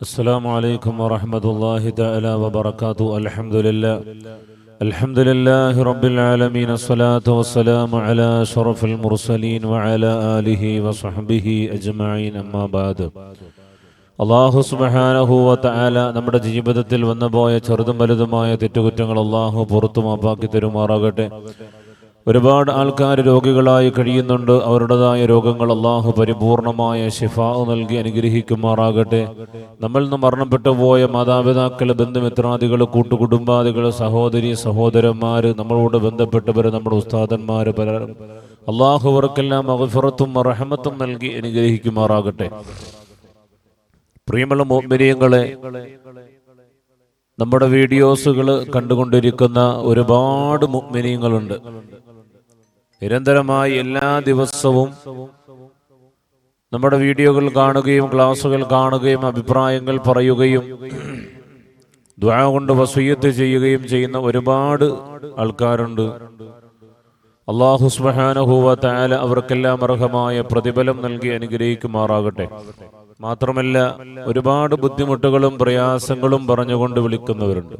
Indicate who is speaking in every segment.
Speaker 1: السلام عليكم ورحمة الله تعالى وبركاته الحمد لله الحمد لله رب العالمين الصلاة والسلام على شرف المرسلين وعلى آله وصحبه أجمعين أما بعد അള്ളാഹു സുബഹാനഹു വതആല നമ്മുടെ ജീവിതത്തിൽ വന്നുപോയ ചെറുതും വലുതുമായ തെറ്റുകുറ്റങ്ങൾ അള്ളാഹു പുറത്തു മാപ്പാക്കി തരുമാറാകട്ടെ ഒരുപാട് ആൾക്കാർ രോഗികളായി കഴിയുന്നുണ്ട്. അവരുടേതായ രോഗങ്ങൾ അള്ളാഹു പരിപൂർണമായ ഷിഫാ നൽകി അനുഗ്രഹിക്കുമാറാകട്ടെ. നമ്മൾ നിന്ന് മരണപ്പെട്ടു പോയ മാതാപിതാക്കൾ ബന്ധുമിത്രാദികൾ കൂട്ടുകുടുംബാദികൾ സഹോദരി സഹോദരന്മാർ നമ്മളോട് ബന്ധപ്പെട്ടവർ നമ്മുടെ ഉസ്താദന്മാർ പല അള്ളാഹു അവർക്കെല്ലാം റഹമത്തും നൽകി അനുഗ്രഹിക്കുമാറാകട്ടെ. പ്രിയമുള്ള മോമിനിയങ്ങളെ നമ്മുടെ വീഡിയോസുകൾ കണ്ടുകൊണ്ടിരിക്കുന്ന ഒരുപാട് മുഗ്മിനിയങ്ങളുണ്ട് നിരന്തരമായി എല്ലാ ദിവസവും നമ്മുടെ വീഡിയോകൾ കാണുകയും ക്ലാസുകൾ കാണുകയും അഭിപ്രായങ്ങൾ പറയുകയും ദ്വാ കൊണ്ട് വസൂയത്ത് ചെയ്യുകയും ചെയ്യുന്ന ഒരുപാട് ആൾക്കാരുണ്ട്. അള്ളാഹു സുബ്ഹാനഹു താല അവർക്കെല്ലാം അർഹമായ പ്രതിഫലം നൽകി അനുഗ്രഹിക്കുമാറാകട്ടെ. മാത്രമല്ല ഒരുപാട് ബുദ്ധിമുട്ടുകളും പ്രയാസങ്ങളും പറഞ്ഞുകൊണ്ട് വിളിക്കുന്നവരുണ്ട്.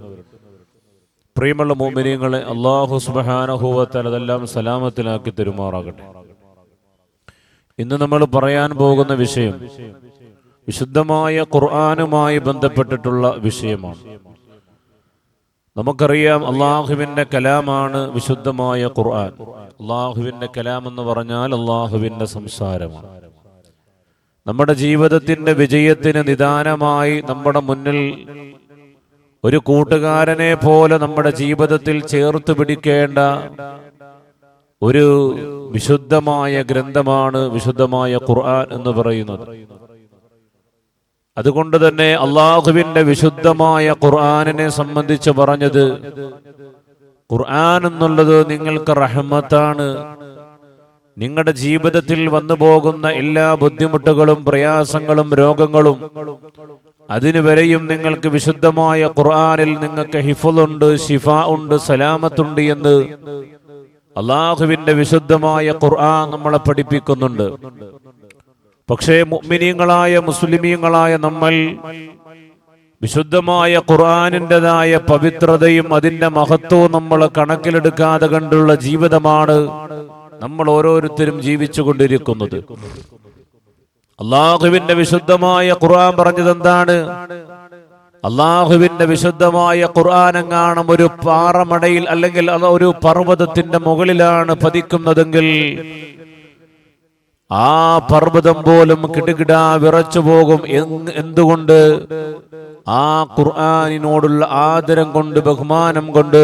Speaker 1: പ്രിയമുള്ള മോമിനിയങ്ങളെ അള്ളാഹു സുബഹാനഹൂവത്താൽ അതെല്ലാം സലാമത്തിലാക്കി തെരുമാറാകട്ടെ. ഇന്ന് നമ്മൾ പറയാൻ പോകുന്ന വിഷയം വിശുദ്ധമായ ഖുർആാനുമായി ബന്ധപ്പെട്ടിട്ടുള്ള വിഷയമാണ്. നമുക്കറിയാം അള്ളാഹുവിന്റെ കലാമാണ് വിശുദ്ധമായ ഖുർആൻ. അള്ളാഹുവിന്റെ കലാം എന്ന് പറഞ്ഞാൽ അള്ളാഹുവിന്റെ സംസാരമാണ്. നമ്മുടെ ജീവിതത്തിന്റെ വിജയത്തിന് നിദാനമായി നമ്മുടെ മുന്നിൽ ഒരു കൂട്ടുകാരനെ പോലെ നമ്മുടെ ജീവിതത്തിൽ ചേർത്ത് പിടിക്കേണ്ട ഒരു വിശുദ്ധമായ ഗ്രന്ഥമാണ് വിശുദ്ധമായ ഖുർആൻ എന്ന് പറയുന്നത്. അതുകൊണ്ട് തന്നെ അള്ളാഹുവിന്റെ വിശുദ്ധമായ ഖുർആാനിനെ സംബന്ധിച്ച് പറഞ്ഞത് ഖുർആൻ എന്നുള്ളത് നിങ്ങൾക്ക് റഹ്മത്താണ്. നിങ്ങളുടെ ജീവിതത്തിൽ വന്നു പോകുന്ന എല്ലാ ബുദ്ധിമുട്ടുകളും പ്രയാസങ്ങളും രോഗങ്ങളും അതിനുവരെയും നിങ്ങൾക്ക് വിശുദ്ധമായ ഖുർആാനിൽ നിങ്ങൾക്ക് ഹിഫുലുണ്ട് ഷിഫ ഉണ്ട് സലാമത്തുണ്ട് എന്ന് അള്ളാഹുവിന്റെ വിശുദ്ധമായ ഖുർആൻ നമ്മളെ പഠിപ്പിക്കുന്നുണ്ട്. പക്ഷേ മുഅ്മിനീങ്ങളായ മുസ്ലിമീങ്ങളായ നമ്മൾ വിശുദ്ധമായ ഖുർആാനിന്റെതായ പവിത്രതയും അതിന്റെ മഹത്വവും നമ്മൾ കണക്കിലെടുക്കാതെ കണ്ടുള്ള ജീവിതമാണ് നമ്മൾ ഓരോരുത്തരും ജീവിച്ചു കൊണ്ടിരിക്കുന്നത് അള്ളാഹുവിന്റെ വിശുദ്ധമായ ഖുർആൻ പറഞ്ഞത് എന്താണ്? അള്ളാഹുവിന്റെ വിശുദ്ധമായ ഖുർആൻ എങ്ങാണം ഒരു പാറമടയിൽ അല്ലെങ്കിൽ ഒരു പർവതത്തിന്റെ മുകളിലാണ് പതിക്കുന്നതെങ്കിൽ ആ പർവതം പോലും കിടുകിടാ വിറച്ചു പോകും. എന്തുകൊണ്ട്? ആ ഖുർആാനിനോടുള്ള ആദരം കൊണ്ട് ബഹുമാനം കൊണ്ട്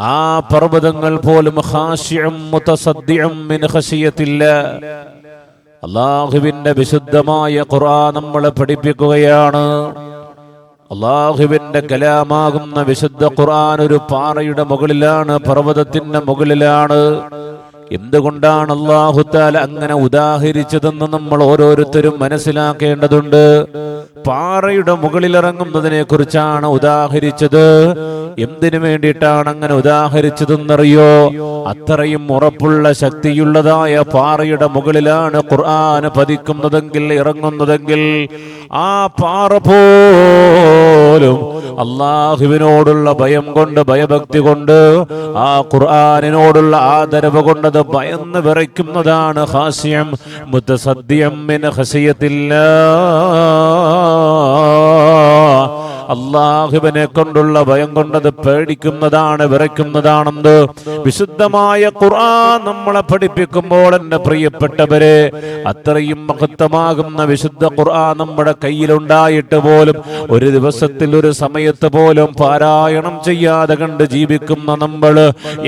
Speaker 1: ആ പർവതങ്ങൾ പോലും ഹാസ്യം മുത്തസദ്യം മിൻ ഖശിയത്തില്ല. അള്ളാഹുവിന്റെ വിശുദ്ധമായ ഖുറാൻ നമ്മളെ പഠിപ്പിക്കുകയാണ്. അള്ളാഹുവിന്റെ കലാമാകുന്ന വിശുദ്ധ ഖുറാൻ ഒരു പാറയുടെ മുകളിലാണ് പർവതത്തിന്റെ മുകളിലാണ്. എന്തുകൊണ്ടാണ് അള്ളാഹുത്താൽ അങ്ങനെ ഉദാഹരിച്ചതെന്ന് നമ്മൾ ഓരോരുത്തരും മനസ്സിലാക്കേണ്ടതുണ്ട്? പാറയുടെ മുകളിലിറങ്ങുന്നതിനെ കുറിച്ചാണ് ഉദാഹരിച്ചത്. എന്തിനു വേണ്ടിയിട്ടാണ് അങ്ങനെ ഉദാഹരിച്ചതെന്നറിയോ? അത്രയും ഉറപ്പുള്ള ശക്തിയുള്ളതായ പാറയുടെ മുകളിലാണ് ഖുർആൻ പതിക്കുന്നതെങ്കിൽ ഇറങ്ങുന്നതെങ്കിൽ ആ പാറ പോലും അള്ളാഹുവിനോടുള്ള ഭയം കൊണ്ട് ഭയഭക്തി കൊണ്ട് ആ ഖുർആാനിനോടുള്ള ആദരവ് കൊണ്ടത് ഭയന്ന് വിറയ്ക്കുന്നതാണ് ഹാസ്യം. മുത്തസദ്യം ഹസിയത്തില്ല അള്ളാഹുവിനെ കൊണ്ടുള്ള ഭയം കൊണ്ടത് പേടിക്കുന്നതാണ് വിറയ്ക്കുന്നതാണെന്ന് വിശുദ്ധമായ ഖുർആൻ നമ്മളെ പഠിപ്പിക്കുമ്പോൾ എന്റെ പ്രിയപ്പെട്ടവരെ അത്രയും മഹത്വമാകുന്ന വിശുദ്ധ ഖുർആൻ നമ്മുടെ കയ്യിലുണ്ടായിട്ട് പോലും ഒരു ദിവസത്തിൽ ഒരു സമയത്ത് പോലും പാരായണം ചെയ്യാതെ കണ്ട് ജീവിക്കുന്ന നമ്മൾ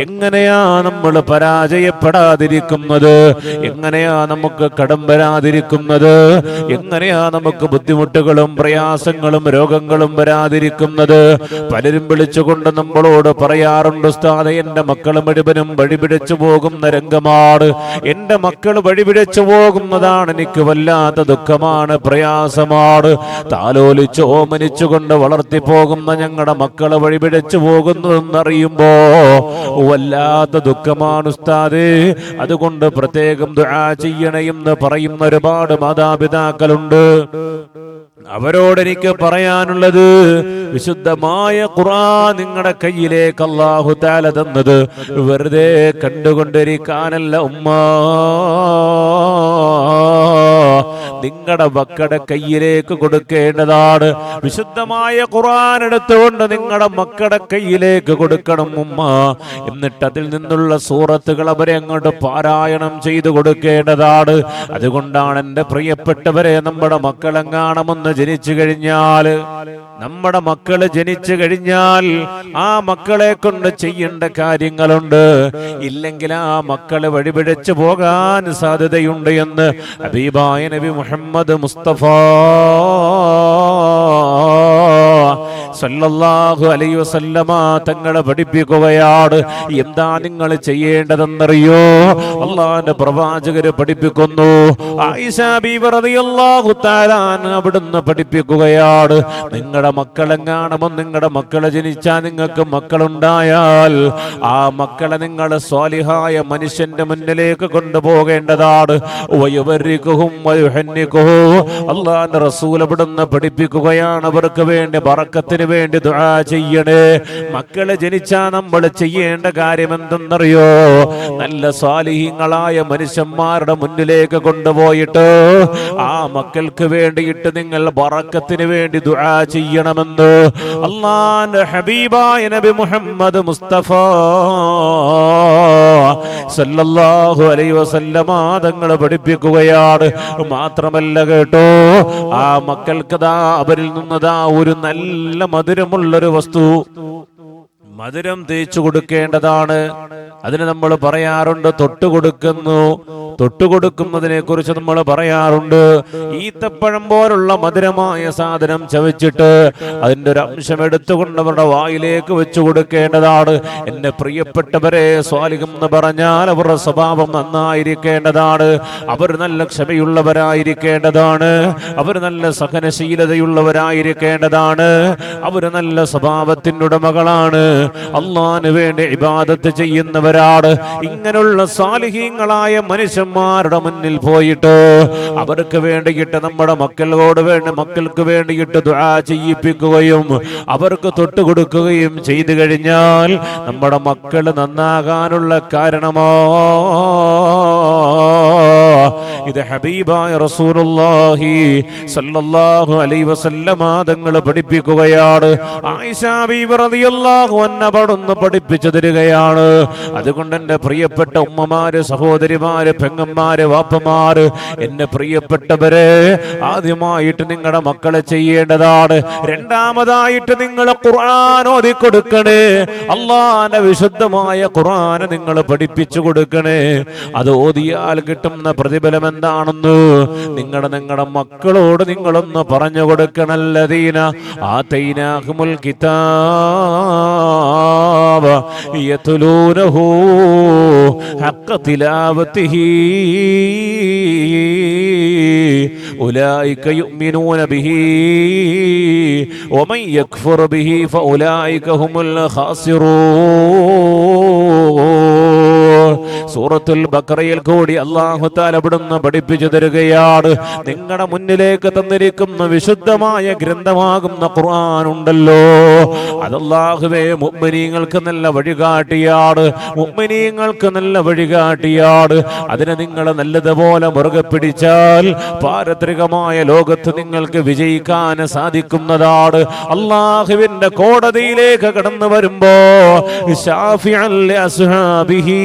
Speaker 1: എങ്ങനെയാ നമ്മൾ പരാജയപ്പെടാതിരിക്കുന്നത്? എങ്ങനെയാ നമുക്ക് കടം വരാതിരിക്കുന്നത്? എങ്ങനെയാ നമുക്ക് ബുദ്ധിമുട്ടുകളും പ്രയാസങ്ങളും രോഗങ്ങളും വരാതിരിക്കുന്നത്. പലരും വിളിച്ചുകൊണ്ട് നമ്മളോട് പറയാറുണ്ട് ഉസ്താദെ എന്റെ മക്കൾ മുഴുവനും വഴിപിടിച്ചു പോകുന്ന രംഗമാണ്. എന്റെ മക്കൾ വഴിപിടിച്ചു പോകുന്നതാണ് എനിക്ക് വല്ലാത്ത ദുഃഖമാണ് പ്രയാസമാണ്. താലോലിച്ച് ഓമനിച്ചുകൊണ്ട് വളർത്തി പോകുന്ന ഞങ്ങളുടെ മക്കൾ വഴിപിടിച്ചു പോകുന്നു എന്നറിയുമ്പോ വല്ലാത്ത ദുഃഖമാണ് ഉസ്താദേ. അതുകൊണ്ട് പ്രത്യേകം ദുആ ചെയ്യണമെന്ന് പറയുന്ന ഒരുപാട് മാതാപിതാക്കളുണ്ട്. അവരോട് എനിക്ക് പറയാനുള്ളത് വിശുദ്ധമായ ഖുറാൻ നിങ്ങളുടെ കയ്യിലേക്ക് അള്ളാഹു തന്നത് വെറുതെ കണ്ടുകൊണ്ടിരിക്കാനല്ല ഉമ്മ. നിങ്ങളുടെ മക്കളുടെ കയ്യിലേക്ക് കൊടുക്കേണ്ടതാണ്. വിശുദ്ധമായ ഖുർആൻ എടുത്തുകൊണ്ട് നിങ്ങളുടെ മക്കളുടെ കയ്യിലേക്ക് കൊടുക്കണം ഉമ്മ. എന്നിട്ട് അതിൽ നിന്നുള്ള സൂറത്തുകൾ അവരെ അങ്ങോട്ട് പാരായണം ചെയ്തു കൊടുക്കേണ്ടതാണ്. അതുകൊണ്ടാണ് എന്റെ പ്രിയപ്പെട്ടവരെ നമ്മുടെ മക്കളെങ്ങാണമെന്ന് ജനിച്ചു കഴിഞ്ഞാൽ നമ്മുടെ മക്കൾ ജനിച്ചു കഴിഞ്ഞാൽ ആ മക്കളെ കൊണ്ട് ചെയ്യേണ്ട കാര്യങ്ങളുണ്ട്. ഇല്ലെങ്കിൽ ആ മക്കൾ വഴിപിഴച്ചു പോകാൻ സാധ്യതയുണ്ട് എന്ന് അബീബായ നബി മുഹമ്മദ് മുസ്തഫ സല്ലല്ലാഹു അലൈഹി വസല്ലമ തങ്ങളെ പഠിപ്പിക്കുകയാണ്. എന്താ നിങ്ങൾ ചെയ്യേണ്ടതെന്നറിയോ? അള്ളാഹിന്റെ പ്രവാചകര് പഠിപ്പിക്കുന്നു. അവിടുന്ന് പഠിപ്പിക്കുകയാണ്. നിങ്ങളുടെ മക്കളെങ്ങാണമോ നിങ്ങളുടെ മക്കളെ ജനിച്ചാൽ നിങ്ങൾക്ക് മക്കളുണ്ടായാൽ ആ മക്കളെ നിങ്ങൾ സ്വാലിഹായ മനുഷ്യന്റെ മുന്നിലേക്ക് കൊണ്ടുപോകേണ്ടതാണ്. അള്ളാഹിന്റെ റസൂൽ അവിടുന്ന് പഠിപ്പിക്കുകയാണ്. അവർക്ക് വേണ്ടി ബറക്കത്തിന് വേണ്ടി ദുആ ചെയ്യണേ. മക്കളെ ജനിച്ചാ നമ്മൾ ചെയ്യേണ്ട കാര്യം എന്തെന്നറിയോ നല്ല സ്വാലിഹീങ്ങളായ മനുഷ്യന്മാരുടെ മുന്നിലേക്ക് കൊണ്ടുപോയിട്ട് ആ മക്കൾക്ക് വേണ്ടിയിട്ട് നിങ്ങൾ ബറക്കത്തിന് വേണ്ടി ദുആ ചെയ്യണമെന്ന്. അള്ളാന്റെ ഹബീബായ നബി മുഹമ്മദ് മുസ്തഫ സല്ലല്ലാഹു അലൈഹി വസല്ലമ തങ്ങൾ പഠിപ്പിക്കുകയാണ്. മാത്രമല്ല കേട്ടോ ആ മക്കൾക്ക് ദാ അവരിൽ നിന്നതാ ഒരു നല്ല മധുരമുള്ളൊരു വസ്തു. മധുരം തേച്ചു കൊടുക്കേണ്ടതാണ് അതിന് നമ്മൾ പറയാറുണ്ട് തൊട്ടു കൊടുക്കുന്നു തൊട്ടു കൊടുക്കുന്നതിനെ കുറിച്ച് നമ്മൾ പറയാറുണ്ട്. ഈത്തപ്പഴം പോലുള്ള മധുരമായ സാധനം ചവച്ചിട്ട് അതിന്റെ ഒരു അംശം എടുത്തുകൊണ്ട് അവരുടെ വായിലേക്ക് വെച്ചു കൊടുക്കേണ്ടതാണ്. എന്റെ പ്രിയപ്പെട്ടവരെ സ്വാലികം എന്ന് പറഞ്ഞാൽ അവരുടെ സ്വഭാവം നന്നായിരിക്കേണ്ടതാണ്. അവർ നല്ല ക്ഷമയുള്ളവരായിരിക്കേണ്ടതാണ്. അവർ നല്ല സഹനശീലതയുള്ളവരായിരിക്കേണ്ടതാണ്. അവർ നല്ല സ്വഭാവത്തിനുടമകളാണ് അള്ളാന് വേണ്ടി ഇബാദത്ത് ചെയ്യുന്നവരാണ്. ഇങ്ങനെയുള്ള സാലിഹീങ്ങളായ മനുഷ്യന്മാരുടെ മുന്നിൽ പോയിട്ട് അവർക്ക് വേണ്ടിയിട്ട് നമ്മുടെ മക്കളോട് വേണ്ടി മക്കൾക്ക് വേണ്ടിയിട്ട് ദുആ ചെയ്യിപ്പിക്കുകയും അവർക്ക് തൊട്ട് കൊടുക്കുകയും ചെയ്തു കഴിഞ്ഞാൽ നമ്മുടെ മക്കൾ നന്നാകാനുള്ള കാരണമോ? ഇത് ഹബീബായ റസൂലുള്ളാഹി സല്ലല്ലാഹു അലൈഹി വസല്ലമ തങ്ങൾ പഠിപ്പിക്കുകയാണ്. ആയിഷ ബീബി റളിയല്ലാഹു അൻഹ പടന്ന് പഠിപ്പിച്ചു തരികയാണ്. അതുകൊണ്ട് എന്റെ പ്രിയപ്പെട്ട ഉമ്മമാര് സഹോദരിമാര് പെങ്ങന്മാര് വാപ്പമാര് എന്റെ പ്രിയപ്പെട്ടവരെ ആദ്യമായിട്ട് നിങ്ങളുടെ മക്കളെ ചെയ്യേണ്ടതാണ്. രണ്ടാമതായിട്ട് നിങ്ങൾ ഖുർആൻ ഓതി കൊടുക്കണേ. അള്ളാന്റെ വിശുദ്ധമായ ഖുർആൻ നിങ്ങൾ പഠിപ്പിച്ചു കൊടുക്കണേ. അത് ഓതിയാൽ കിട്ടുന്ന പ്രതിഫലം എന്താണെന്ന് നിങ്ങളുടെ നിങ്ങളുടെ മക്കളോട് നിങ്ങളൊന്ന് പറഞ്ഞു കൊടുക്കണല്ലതീന ആ തൈനാഹുമുൽ കിതാബ യതുലൂനഹു ഹഖ തിലാവത്തിഹി أولئك يؤمنون به ومن يكفر به فأولئك هم الخاسرون സൂറത്തുൽ ബക്കറയിൽ കൂടി അള്ളാഹു താൽ അവിടുന്ന് പഠിപ്പിച്ചു തരികയാണ്. നിങ്ങളുടെ മുന്നിലേക്ക് തന്നിരിക്കുന്ന വിശുദ്ധമായ ഗ്രന്ഥമാകുന്ന ഖുർആൻ ഉണ്ടല്ലോ. അതല്ലാഹുവേ മുഅ്മിനീങ്ങൾക്ക് നല്ല വഴികാട്ടിയാണ്. മുഅ്മിനീങ്ങൾക്ക് നല്ല വഴികാട്ടിയാണ്. അതിനെ നിങ്ങൾ നല്ലതുപോലെ മുറുകെ പിടിച്ചാൽ പാരത്രികമായ ലോകത്ത് നിങ്ങൾക്ക് വിജയിക്കാൻ സാധിക്കുന്നതാണ്. അള്ളാഹുവിന്റെ കോടതിയിലേക്ക് കടന്നു വരുമ്പോ ഷാഫി അല്ലേ അസ്ഹാബിഹി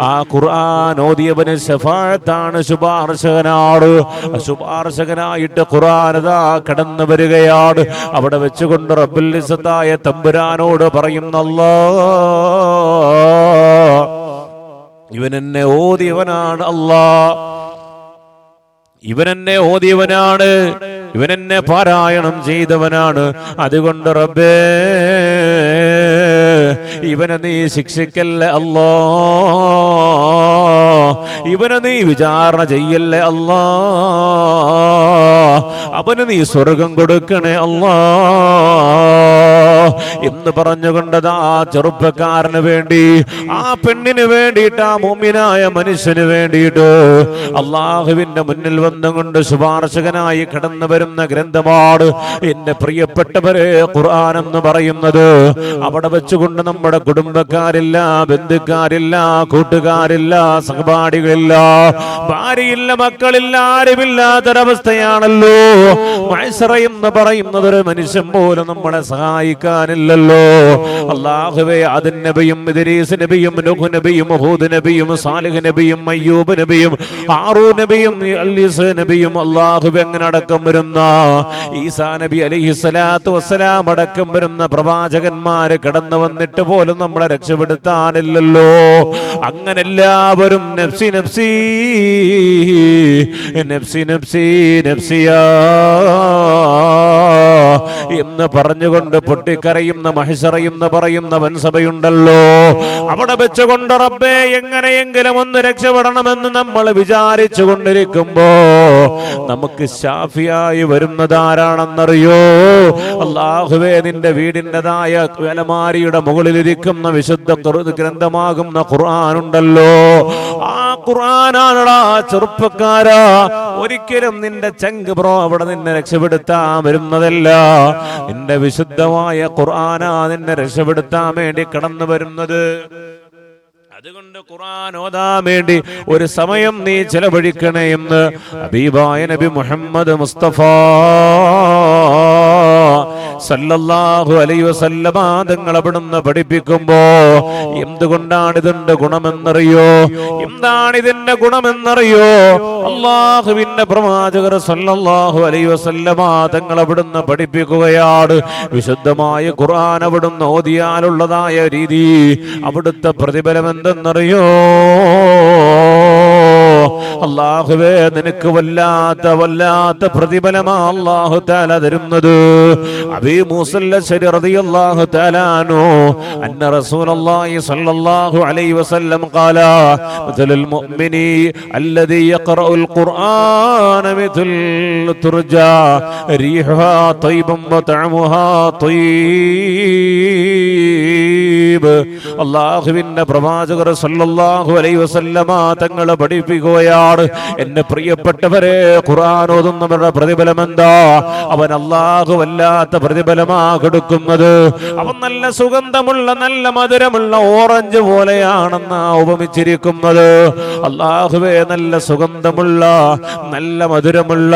Speaker 1: ആ ഖുർആൻ ഓതിയവന് ശഫാഴത്താണ് ശുപാർശകനാട്. ശുപാർശകനായിട്ട് ഖുർആൻ അതാ കടന്നു വരികയാണ്. അവിടെ വെച്ചുകൊണ്ട് റബ്ബുൽ ഇസ്സത്തായ തമ്പുരാനോട് പറയുന്നല്ലോ ഇവൻ എന്നെ ഓതിയവനാണ് അല്ലാ. ഇവൻ എന്നെ ഓതിയവനാണ്. ഇവൻ എന്നെ പാരായണം ചെയ്തവനാണ്. അതുകൊണ്ട് റബ്ബേ ഇവനെ നീ ശിക്ഷിക്കല്ലേ അല്ലോ? ഇവനെ നീ വിചാരണ ചെയ്യല്ലേ അല്ലാ? അവന് നീ സ്വർഗം കൊടുക്കണേ അല്ലാ? എന്ന് പറഞ്ഞുകൊണ്ടത് ആ ചെറുപ്പക്കാരന് വേണ്ടി ആ പെണ്ണിന് വേണ്ടിയിട്ട് ആ മുമ്മിനായ മനുഷ്യന് വേണ്ടിയിട്ട് അള്ളാഹുവിന്റെ മുന്നിൽ വന്നുകൊണ്ട് ശുപാർശകനായി കടന്നു വരുന്ന ഗ്രന്ഥമാണ് എന്റെ പ്രിയപ്പെട്ടവരെ ഖുർആൻ എന്ന് പറയുന്നത്. അവിടെ വെച്ചുകൊണ്ട് നമ്മുടെ കുടുംബക്കാരില്ല ബന്ധുക്കാരില്ല കൂട്ടുകാരില്ല സഹപാഠികളില്ല ഭാര്യയില്ല മക്കളില്ല ആരുമില്ലാത്തൊരവസ്ഥയാണല്ലോ. മൈസറ എന്ന് പറയുന്നത് ഒരു മനുഷ്യൻ പോലും നമ്മളെ സഹായിക്കാനില്ലല്ലോ അള്ളാഹുവേ അതിൻ നബിയും ഇദരീസ് നബിയും നുഹ് നബിയും ഹൂദ് നബിയും സാലിഹ് നബിയും അയ്യൂബ് നബിയും ആറൂ നബിയും അല്ലീസ് നബിയും അള്ളാഹുവെ എങ്ങനെ അടക്കം വരുന്ന ഈസാ നബി അലൈഹി സ്വലാത്തു വസ്സലാം അടക്കം വരുന്ന പ്രവാചകന്മാര് കടന്നു വന്നിട്ട് പോലും നമ്മളെ രക്ഷപ്പെടുത്താനില്ലല്ലോ. അങ്ങനെ എല്ലാവരും നഫ്സി നഫ്സി നഫ്സി നഫ്സി നഫ്സിയാ എന്ന് പറഞ്ഞുകൊണ്ട് പൊട്ടിക്കരയുന്ന മഹിസറയുന്ന പറയുന്ന വൻസഭയുണ്ടല്ലോ അവിടെ വെച്ചുകൊണ്ട് റബ്ബേ എങ്ങനെയെങ്കിലും ഒന്ന് രക്ഷപ്പെടണമെന്ന് നമ്മൾ വിചാരിച്ചു കൊണ്ടിരിക്കുമ്പോ നമുക്ക് ഷാഫിയായി വരുന്നത് ആരാണെന്നറിയോ? അള്ളാഹുവേ നിന്റെ വീടിന്റെതായ വേലമാരിയുടെ മുകളിലിരിക്കുന്ന വിശുദ്ധ ഗ്രന്ഥമാകുന്ന ഖുർആാനുണ്ടല്ലോ ആ ഖുർആനാണടാ ചെറുപ്പക്കാരാ. ഒരിക്കലും നിന്റെ ചങ്ക് ബ്രോ അവിടെ നിന്നെ രക്ഷപ്പെടുത്താൻ വരുന്നതല്ല. നിന്റെ വിശുദ്ധമായ ഖുർആനാ നിന്നെ രക്ഷപ്പെടുത്താൻ വേണ്ടി കടന്നു വരുന്നത്. അതുകൊണ്ട് ഖുർആൻ ഓതാൻ വേണ്ടി ഒരു സമയം നീ ചെലവഴിക്കണേ എന്ന് ഹബീബായ നബി മുഹമ്മദ് മുസ്തഫ സല്ലല്ലാഹു അലൈഹി വസല്ലമ തങ്ങൾ അവിടുന്ന് പഠിപ്പിക്കുമ്പോ എന്തുകൊണ്ടാണ് ഇതിന്റെ ഗുണമെന്നറിയോ? എന്താണ് ഇതിന്റെ ഗുണമെന്നറിയോ? അള്ളാഹുവിന്റെ പ്രവാചകർ സല്ലല്ലാഹു അലൈഹി വസല്ലമ തങ്ങൾ അവിടുന്ന് പഠിപ്പിക്കുകയാണ്. വിശുദ്ധമായ ഖുർആൻ അവിടുന്ന് ഓതിയാലുള്ളതായ രീതി അവിടുത്തെ പ്രതിഫലം എന്തെന്നറിയോ അള്ളാഹുവേ നിനക്ക് വല്ലാത്ത വല്ലാത്ത പ്രതിഫലമാ അള്ളാഹു താല തരുന്നത് അബീ മൂസല്ല ശരി റളിയല്ലാഹു തആലാനു അന്ന റസൂലുള്ളാഹി സ്വല്ലല്ലാഹു അലൈഹി വസല്ലം ഖാല മഥലുൽ മുഅ്മിനി അല്ലദീ യഖറഉൽ ഖുർആന മിഥൽ തുർജാ റീഹുഹാ طيبا وطعمها طيب അള്ളാഹുവിന്റെ പ്രവാചകർ സല്ലല്ലാഹു അലൈഹി വസല്ലമ തങ്ങൾ പഠിപ്പിക്കുകയാണ് എന്റെ പ്രിയപ്പെട്ടവരെ ഖുർആൻ ഓതുന്നവരുടെ പ്രതിഫലം എന്താ? അവൻ അള്ളാഹു വല്ലാത്ത പ്രതിഫലമാ കൊടുക്കുന്നത് അവൻ നല്ല സുഗന്ധമുള്ള നല്ല മധുരമുള്ള ഓറഞ്ച് പോലെയാണെന്ന് ഉപമിച്ചിരിക്കുന്നത്. അള്ളാഹുവേ നല്ല സുഗന്ധമുള്ള നല്ല മധുരമുള്ള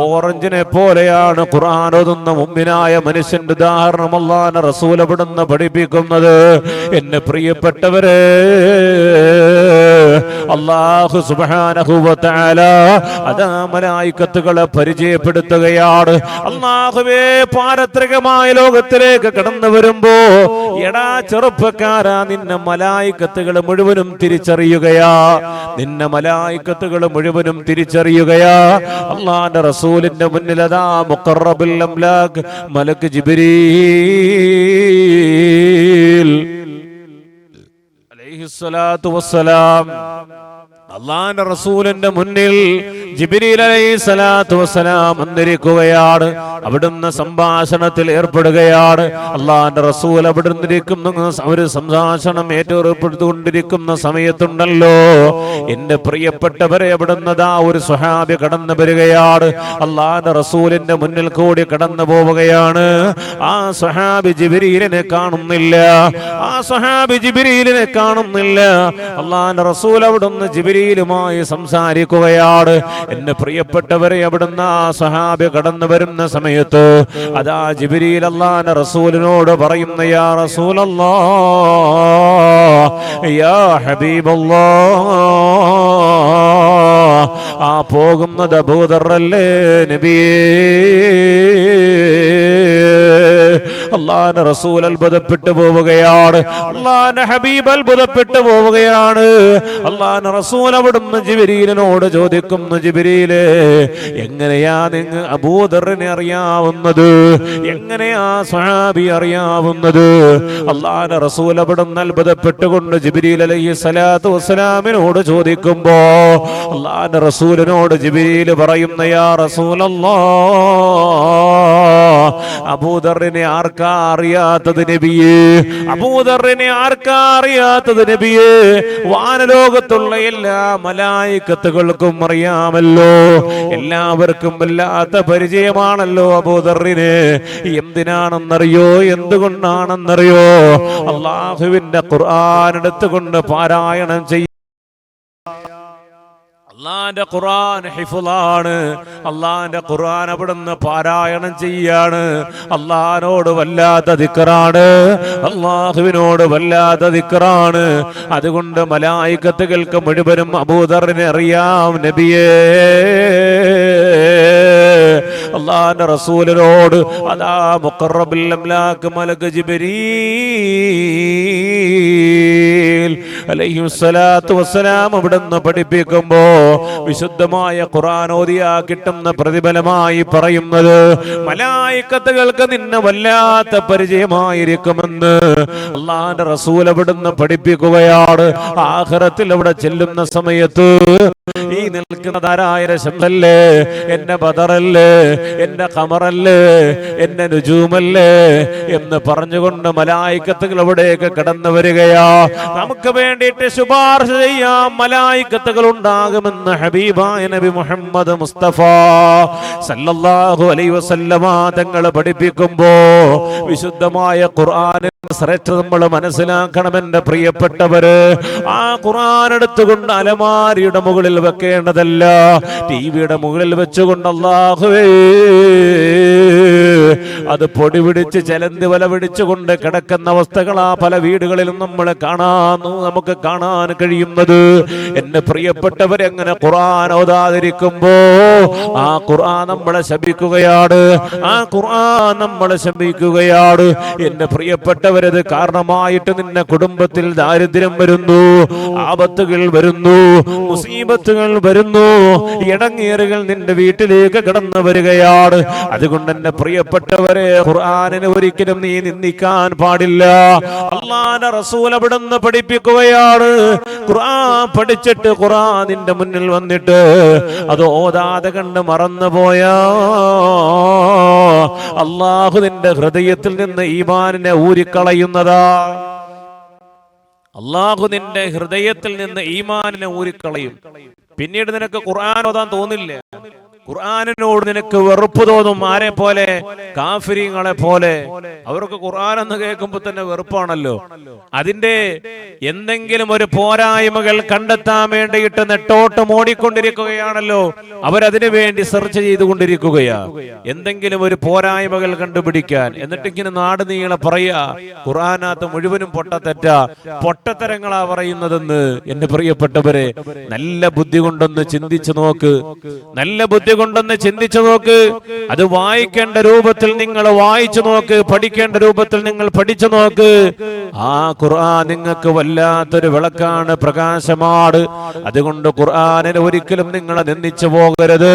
Speaker 1: ഓറഞ്ചിനെ പോലെയാണ് ഖുർആൻ ഓതുന്ന മുമ്പിനായ മനുഷ്യന്റെ ഉദാഹരണം അവിടുന്ന് പഠിപ്പിക്കുന്നത്. എന്നെ പ്രിയപ്പെട്ടവരെ അള്ളാഹു തആല അതാ മലായിക്കത്തുകളെ പരിചയപ്പെടുത്തുകയാണ്. അള്ളാഹുവേ പാരത്രികമായ ലോകത്തിലേക്ക് കടന്നു വരുമ്പോ എടാ ചെറുപ്പക്കാരാ നിന്നെ മലായിക്കത്തുകൾ മുഴുവനും തിരിച്ചറിയുകയാ. നിന്നെ മലായിക്കത്തുകൾ മുഴുവനും തിരിച്ചറിയുകയാ. അള്ളാന്റെ റസൂലിന്റെ മുന്നിൽ അതാ അംലാഖ് മലക്ക് ജിബ്രീൽ. അലൈഹിസ്സലാത്തു വസ്സലാം അള്ളാന്റെ റസൂലിന്റെ മുന്നിൽ ജിബിരിൽ അലൈഹി അവിടുന്ന് സംഭാഷണത്തിൽ ഏർപ്പെടുകയാണ്. അള്ളാന്റെ റസൂൽ അവിടുന്ന് ഇരിക്കുന്ന ഒരു സംഭാഷണം ഏറ്റെടുത്തുകൊണ്ടിരിക്കുന്ന സമയത്തുണ്ടല്ലോ. എന്റെ പ്രിയപ്പെട്ടവരെ അവിടുന്നതാ ഒരു സ്വഹാബി കടന്നു വരികയാണ്. അള്ളാന്റെ റസൂലിന്റെ മുന്നിൽ കൂടി കടന്നു പോവുകയാണ്. ആ സ്വഹാബി ജിബിരിലിനെ കാണുന്നില്ല. ആ സ്വഹാബി ജിബിരിലിനെ കാണുന്നില്ല. അള്ളാന്റെ റസൂൽ അവിടുന്ന് ജിബിരിയിലുമായി സംസാരിക്കുകയാണ്. എന്റെ പ്രിയപ്പെട്ടവരെ അവിടുന്ന് ആ സഹാബി കടന്നു വരുന്ന സമയത്ത് അതാ ജിബിരിയിൽ അള്ളാന്റെ റസൂലിനോട് പറയുന്ന യാ റസൂലല്ലാ യാ ഹബീബല്ലാ ആ പോകുന്നത് അബൂദറല്ലേ നബിയേ അള്ളാന്റെ റസൂൽ അത്ഭുതപ്പെട്ടു പോവുകയാണ്. അള്ളാന ഹബീബ് അത്ഭുതപ്പെട്ടു പോവുകയാണ്. അള്ളാന റസൂൽ അവിടുന്ന് ജിബിരീലിനോട് ചോദിക്കുന്നു ജിബിരീൽ എങ്ങനെയാ നിങ്ങൾ അബൂദറിനെ അറിയാവുന്നത്? എങ്ങനെയാ സ്വഹാബി അറിയാവുന്നത്? അള്ളാന റസൂൽ അവിടുന്ന് അത്ഭുതപ്പെട്ടുകൊണ്ട് ജിബിരീൽ അലൈഹി സ്വലാത്തു വസ്സലാമിനോട് ചോദിക്കുമ്പോ അള്ളാന്റെ റസൂലിനോട് ജിബിരീൽ പറയുന്ന യാ റസൂലല്ലാ അബൂദറിനെ ആർക്കാ അറിയാത്തത് നബിയേ? അബൂദറിനെ ആർക്കാ അറിയാത്തത് നബിയേ? വാനലോകത്തുള്ള എല്ലാ മലായിക്കത്തുകൾക്കും അറിയാമല്ലോ. എല്ലാവർക്കും വല്ലാത്ത പരിചയമാണല്ലോ അബൂദറിന്. എന്തിനാണെന്നറിയോ? എന്തുകൊണ്ടാണെന്നറിയോ? അള്ളാഹുവിന്റെ ഖുർആൻ എടുത്തുകൊണ്ട് പാരായണം ചെയ്യും അള്ളാന്റെ ഖുർആൻ ഹിഫുലാണ് അള്ളാന്റെ ഖുർആൻ അവിടുന്ന് പാരായണം ചെയ്യാണ്. അള്ളഹാനോട് വല്ലാത്ത ദിക്കറാണ് അള്ളാഹുവിനോട് വല്ലാത്ത ദിക്കറാണ് അതുകൊണ്ട് മലായിക്കത്തുകൾക്ക് മുഴുവനും അബൂദറിനെ അറിയാം നബിയേ. അള്ളാന്റെ റസൂലിനോട് അതാ അംലാക്ക് മലക്ക് ജിബരീൽ അലൈഹി സ്വലാത്തു വസ്സലാം ഇവിടുന്ന് പഠിപ്പിക്കുമ്പോ വിശുദ്ധമായ ഖുർആൻ ഓതിയാ കിട്ടുന്ന പ്രതിഫലമായി പറയുന്നത് മലായിക്കത്തുകൾക്ക് നിന്നെ വല്ലാത്ത പരിചയമായിരിക്കുമെന്ന് അള്ളാന്റെ റസൂൽ അവിടുന്ന് പഠിപ്പിക്കുകയാണ്. ആഖിറത്തിൽ അവിടെ ചെല്ലുന്ന സമയത്ത് ഈ നിൽക്കുന്ന ധാരായ ശബ്ദല്ലേ? എന്റെ ബദറല്ലേ? എന്റെ കമറല്ലേ എന്റെ നുജൂമല്ലേ? എന്ന് പറഞ്ഞുകൊണ്ട് മലായിക്കത്തുകൾ അവിടെയൊക്കെ കടന്നു വരികയാ. നമുക്ക് വേണ്ടിയിട്ട് ശുപാർശ ചെയ്യാം. മലായിക്കത്തുകൾ ഉണ്ടാകുമെന്ന് ഹബീബായ നബി മുഹമ്മദ് മുസ്തഫ സല്ലല്ലാഹു അലൈഹി വസല്ലമ തങ്ങൾ പഠിപ്പിക്കുമ്പോ വിശുദ്ധമായ ഖുർആനിന്റെ ശ്രേഷ്ഠ നമ്മൾ മനസ്സിലാക്കണം എന്റെ പ്രിയപ്പെട്ടവര്. ആ ഖുറാൻ എടുത്തുകൊണ്ട് അലമാരിയുടെ മുകളിൽ വെക്കേണ്ടതല്ല. ടിവിയുടെ മുകളിൽ വെച്ചുകൊണ്ട് അല്ലാഹുവേ. അത് പൊടി പിടിച്ച് ചെലന്തി വല പിടിച്ചുകൊണ്ട് കിടക്കുന്ന അവസ്ഥകളാ പല വീടുകളിലും നമ്മൾ കാണാന്നു നമുക്ക് കാണാൻ കഴിയുന്നത്. എന്റെ പ്രിയപ്പെട്ടവരെങ്ങനെ ഖുർആൻ ഓതാതിരിക്കുമ്പോ ആ ഖുർആൻ നമ്മളെ ശപിക്കുകയാണ്. ആ ഖുർആൻ നമ്മളെ ശപിക്കുകയാണ്. എന്റെ പ്രിയപ്പെട്ടവരത് കാരണമായിട്ട് നിന്റെ കുടുംബത്തിൽ ദാരിദ്ര്യം വരുന്നു ആപത്തുകൾ വരുന്നു മുസീബത്തുകൾ വരുന്നു. ഇടങ്ങേറുകൾ നിന്റെ വീട്ടിലേക്ക് കടന്നു വരികയാണ്. അതുകൊണ്ട് എന്റെ പ്രിയപ്പെട്ടവരെ ഖുർആനിനെ ഒരിക്കലും നീ നിന്ദിക്കാൻ പാടില്ല. അള്ളാന്റെ റസൂൽ അവിടുന്ന് പഠിപ്പിക്കുകയാണ്. ഖുർആൻ പഠിച്ചിട്ട് ഖുർആൻ നിന്റെ മുന്നിൽ വന്നിട്ട് അത് ഓതാതെ കണ്ട് മറന്നുപോയ അള്ളാഹു നിന്റെ ഹൃദയത്തിൽ നിന്ന് ഈമാനിനെ ഊരിക്കളയുന്നതാ. അള്ളാഹു നിന്റെ ഹൃദയത്തിൽ നിന്ന് ഈമാനിനെ ഊരിക്കളയും. പിന്നീട് നിനക്ക് ഖുർആൻ ഓതാൻ തോന്നില്ല? ഖുർആാനിനോട് നിനക്ക് വെറുപ്പ് തോന്നും ആരെ പോലെ? കാഫിരിങ്ങളെ പോലെ. അവർക്ക് ഖുർആൻ എന്ന് കേൾക്കുമ്പോൾ തന്നെ വെറുപ്പാണല്ലോ. അതിന്റെ എന്തെങ്കിലും ഒരു പോരായ്മകൾ കണ്ടെത്താൻ വേണ്ടിയിട്ട് നെട്ടോട്ട് ഓടിക്കൊണ്ടിരിക്കുകയാണല്ലോ. അവരതിനു വേണ്ടി സെർച്ച് ചെയ്തുകൊണ്ടിരിക്കുകയാ. എന്തെങ്കിലും ഒരു പോരായ്മകൾ കണ്ടുപിടിക്കാൻ. എന്നിട്ടിങ്ങനെ നാട് നീളെ പറയാ ഖുർആാനകത്ത് മുഴുവനും പൊട്ടത്തെറ്റ പൊട്ടത്തരങ്ങളാ പറയുന്നതെന്ന്. എന്റെ പ്രിയപ്പെട്ടവരെ നല്ല ബുദ്ധി കൊണ്ടൊന്ന് ചിന്തിച്ചു നോക്ക്. നല്ല ബുദ്ധി കൊണ്ടൊന്ന് ചിന്തിച്ചു നോക്ക്. അത് വായിക്കേണ്ട രൂപത്തിൽ നിങ്ങൾ വായിച്ചു നോക്ക്. പഠിക്കേണ്ട രൂപത്തിൽ നിങ്ങൾ പഠിച്ചു നോക്ക്. ആ ഖുർആൻ നിങ്ങൾക്ക് വല്ലാത്തൊരു വിളക്കാണ് പ്രകാശമാണ്. അതുകൊണ്ട് ഖുർആാനിനെ ഒരിക്കലും നിങ്ങളെ നിന്ദിച്ചു പോകരുത്.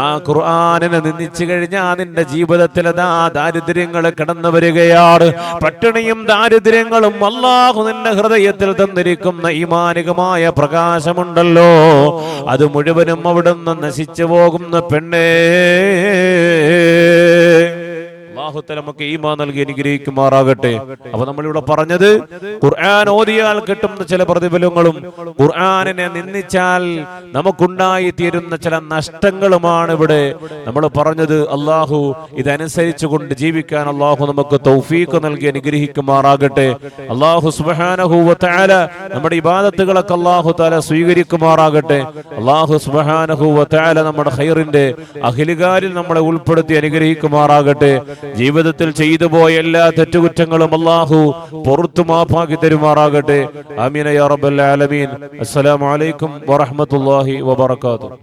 Speaker 1: ആ ഖുർആാനിനെ നിന്ദിച്ചു കഴിഞ്ഞാൽ നിന്റെ ജീവിതത്തിൽ അതാ ദാരിദ്ര്യങ്ങൾ കടന്നു വരികയാണ്. പട്ടിണിയും ദാരിദ്ര്യങ്ങളും അള്ളാഹു നിന്റെ ഹൃദയത്തിൽ തന്നിരിക്കുന്ന ഈമാനികമായ പ്രകാശമുണ്ടല്ലോ. അത് മുഴുവനും അവിടുന്ന് നശിച്ചു പോകുന്ന പെണ്ണേ. അള്ളാഹുത്തല നമുക്ക് ഈമാ നൽകി അനുഗ്രഹിക്കുമാറാകട്ടെ. അപ്പൊ നമ്മളിവിടെ പറഞ്ഞത് ഖുർആൻ ഓതിയാൽ കിട്ടുന്ന ചില പ്രതിഫലങ്ങളും ഖുർആാനിനെ നിന്ദിച്ചാൽ നമുക്കുണ്ടായി തീരുന്ന ചില നഷ്ടങ്ങളുമാണ് ഇവിടെ നമ്മൾ പറഞ്ഞത്. അള്ളാഹു ഇതനുസരിച്ചു കൊണ്ട് ജീവിക്കാൻ അള്ളാഹു നമുക്ക് തൗഫീഖ് നൽകി അനുഗ്രഹിക്കുമാറാകട്ടെ. അള്ളാഹു സുബാനഹുല നമ്മുടെ ഇബാദത്തുകളൊക്കെ അള്ളാഹു താല സ്വീകരിക്കുമാറാകട്ടെ. അള്ളാഹു സുബാനഹുല നമ്മുടെ ഹൈറിന്റെ അഖിലുകാരിൽ നമ്മളെ ഉൾപ്പെടുത്തി അനുഗ്രഹിക്കുമാറാകട്ടെ. ജീവിതത്തിൽ ചെയ്തു പോയ എല്ലാ തെറ്റുകുറ്റങ്ങളും അള്ളാഹു പുറത്തു മാപ്പാക്കി തരുമാറാകട്ടെ. അമീന യാ റബ്ബൽ ആലമീൻ. അസ്സലാമു അലൈക്കും വറഹ്മത്തുള്ളാഹി വബറകാതുഹു.